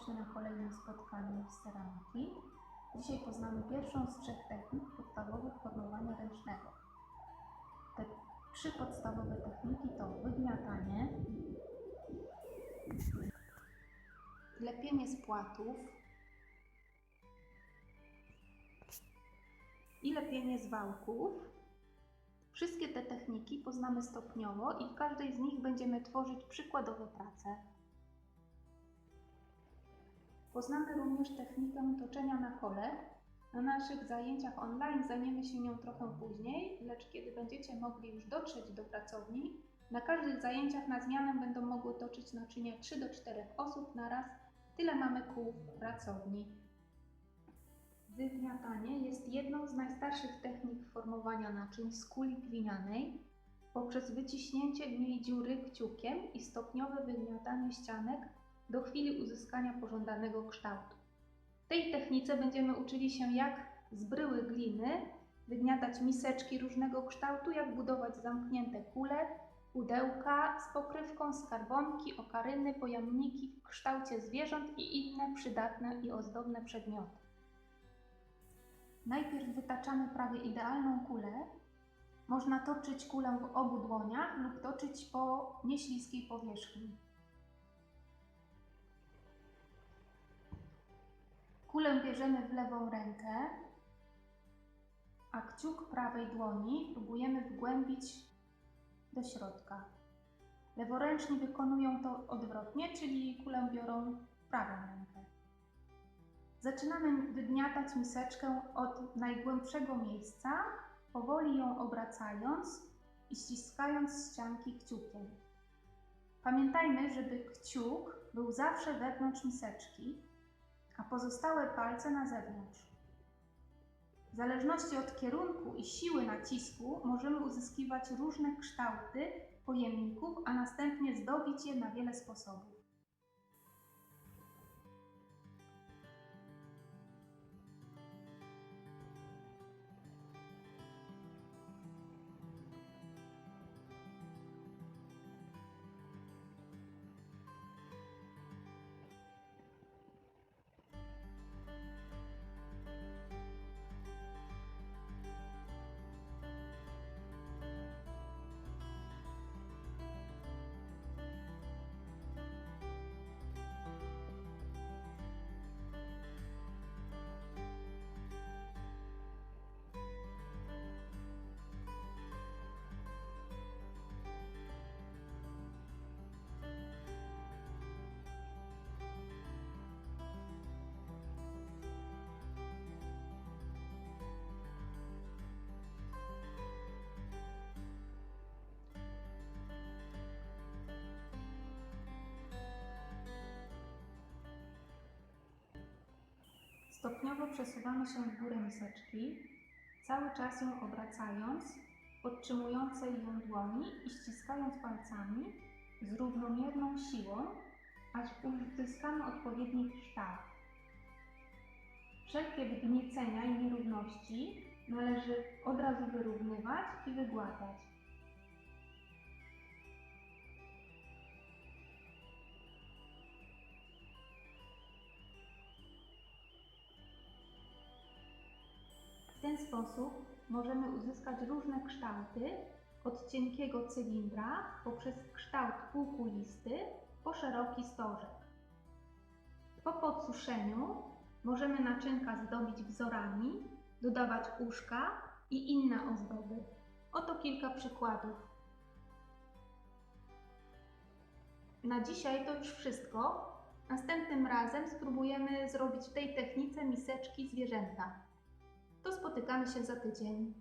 serdecznie na kolejnym spotkaniu z ceramiki. Dzisiaj poznamy pierwszą z trzech technik podstawowych formowania ręcznego. Te trzy podstawowe techniki to wygniatanie, lepienie z płatów i lepienie z wałków. Wszystkie te techniki poznamy stopniowo i w każdej z nich będziemy tworzyć przykładowe prace. Poznamy również technikę toczenia na kole. Na naszych zajęciach online zajmiemy się nią trochę później, lecz kiedy będziecie mogli już dotrzeć do pracowni, na każdych zajęciach na zmianę będą mogły toczyć naczynia 3 do 4 osób na raz. Tyle mamy kół w pracowni. Wygniatanie jest jedną z najstarszych technik formowania naczyń z kuli glinianej poprzez wyciśnięcie w niej dziury kciukiem i stopniowe wygniatanie ścianek do chwili uzyskania pożądanego kształtu. W tej technice będziemy uczyli się jak z bryły gliny wygniatać miseczki różnego kształtu, jak budować zamknięte kule, pudełka z pokrywką, skarbonki, okaryny, pojemniki w kształcie zwierząt i inne przydatne i ozdobne przedmioty. Najpierw wytaczamy prawie idealną kulę. Można toczyć kulę w obu dłoniach lub toczyć po nieśliskiej powierzchni. Kulę bierzemy w lewą rękę, a kciuk prawej dłoni próbujemy wgłębić do środka. Leworęczni wykonują to odwrotnie, czyli kulę biorą w prawą rękę. Zaczynamy wygniatać miseczkę od najgłębszego miejsca, powoli ją obracając i ściskając ścianki kciukiem. Pamiętajmy, żeby kciuk był zawsze wewnątrz miseczki, a pozostałe palce na zewnątrz. W zależności od kierunku i siły nacisku możemy uzyskiwać różne kształty pojemników, a następnie zdobić je na wiele sposobów. Stopniowo przesuwamy się w górę miseczki, cały czas ją obracając, podtrzymując ją dłoni i ściskając palcami z równomierną siłą, aż uzyskamy odpowiedni kształt. Wszelkie wgniecenia i nierówności należy od razu wyrównywać i wygładzać. Ten sposób możemy uzyskać różne kształty od cienkiego cylindra poprzez kształt półkulisty po szeroki stożek. Po podsuszeniu możemy naczynka zdobić wzorami, dodawać uszka i inne ozdoby. Oto kilka przykładów. Na dzisiaj to już wszystko. Następnym razem spróbujemy zrobić w tej technice miseczki zwierzęta. To spotykamy się za tydzień.